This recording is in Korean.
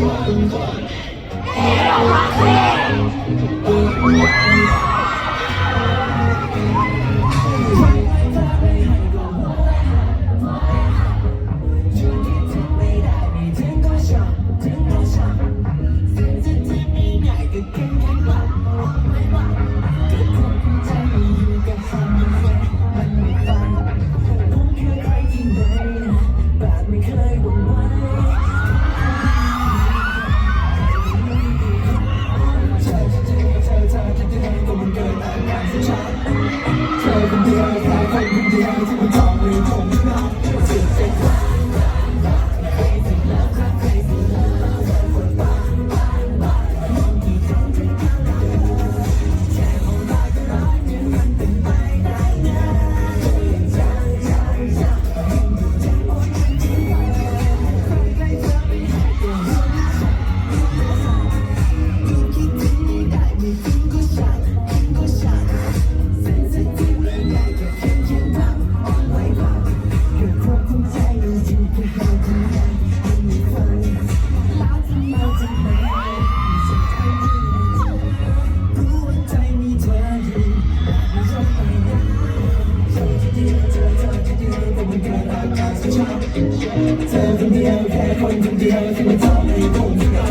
เธ Görüşürüz. คนเดียวแค่คนเดียวที่มันทำให้ผมเหงา